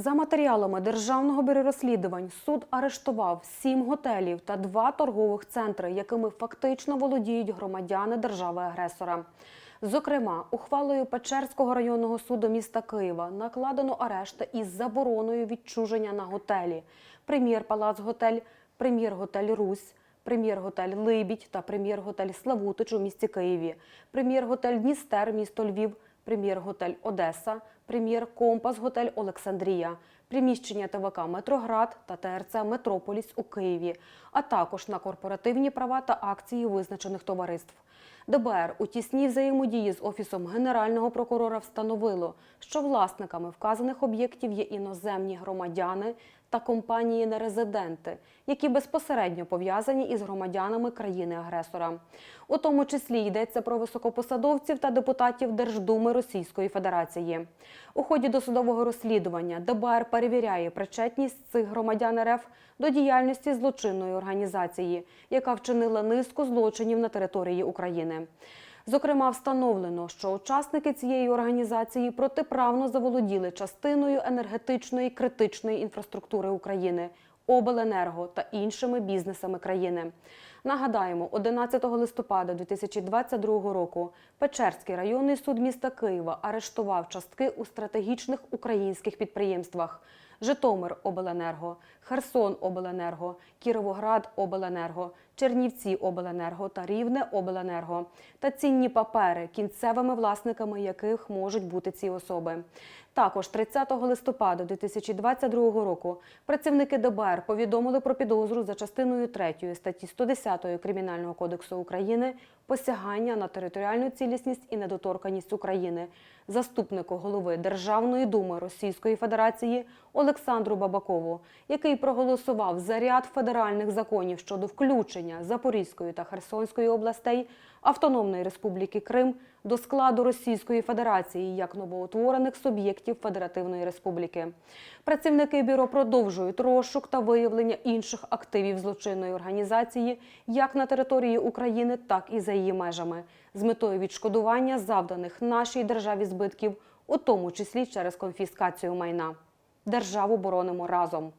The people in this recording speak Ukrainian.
За матеріалами Державного бюро розслідувань суд арештував сім готелів та два торгових центри, якими фактично володіють громадяни держави-агресора. Зокрема, ухвалою Печерського районного суду міста Києва накладено арешти із забороною відчуження на готелі. Прем'єр-палац готель, прем'єр-готель Русь, прем'єр-готель Либідь та прем'єр-готель Славутич у місті Києві, прем'єр-готель Дністер, місто Львів, прем'єр-готель Одеса, прем'єр-компас готель Олександрія, приміщення ТВК Метроград та ТРЦ Метрополіс у Києві, а також на корпоративні права та акції визначених товариств. ДБР у тісній взаємодії з Офісом Генерального прокурора встановило, що власниками вказаних об'єктів є іноземні громадяни та компанії-нерезиденти, які безпосередньо пов'язані із громадянами країни-агресора. У тому числі йдеться про високопосадовців та депутатів Держдуми Російської Федерації. У ході досудового розслідування ДБР перевіряє причетність цих громадян РФ до діяльності злочинної організації, яка вчинила низку злочинів на території України. Зокрема, встановлено, що учасники цієї організації протиправно заволоділи частиною енергетичної критичної інфраструктури України, обленерго та іншими бізнесами країни. Нагадаємо, 11 листопада 2022 року Печерський районний суд міста Києва арештував частки у стратегічних українських підприємствах. Житомир Обленерго, Херсон Обленерго, Кіровоград Обленерго, Чернівці Обленерго та Рівне Обленерго та цінні папери, кінцевими власниками яких можуть бути ці особи. Також 30 листопада 2022 року працівники ДБР повідомили про підозру за частиною 3 статті 110 Кримінального кодексу України посягання на територіальну цілісність і недоторканність України. Заступнику голови Державної думи Російської Федерації Олександру Бабакову, який проголосував за ряд федеральних законів щодо включення Запорізької та Херсонської областей Автономної Республіки Крим до складу Російської Федерації як новоутворених суб'єктів Федеративної Республіки. Працівники бюро продовжують розшук та виявлення інших активів злочинної організації як на території України, так і за її межами, з метою відшкодування завданих нашій державі збитків, у тому числі через конфіскацію майна. Державу боронимо разом.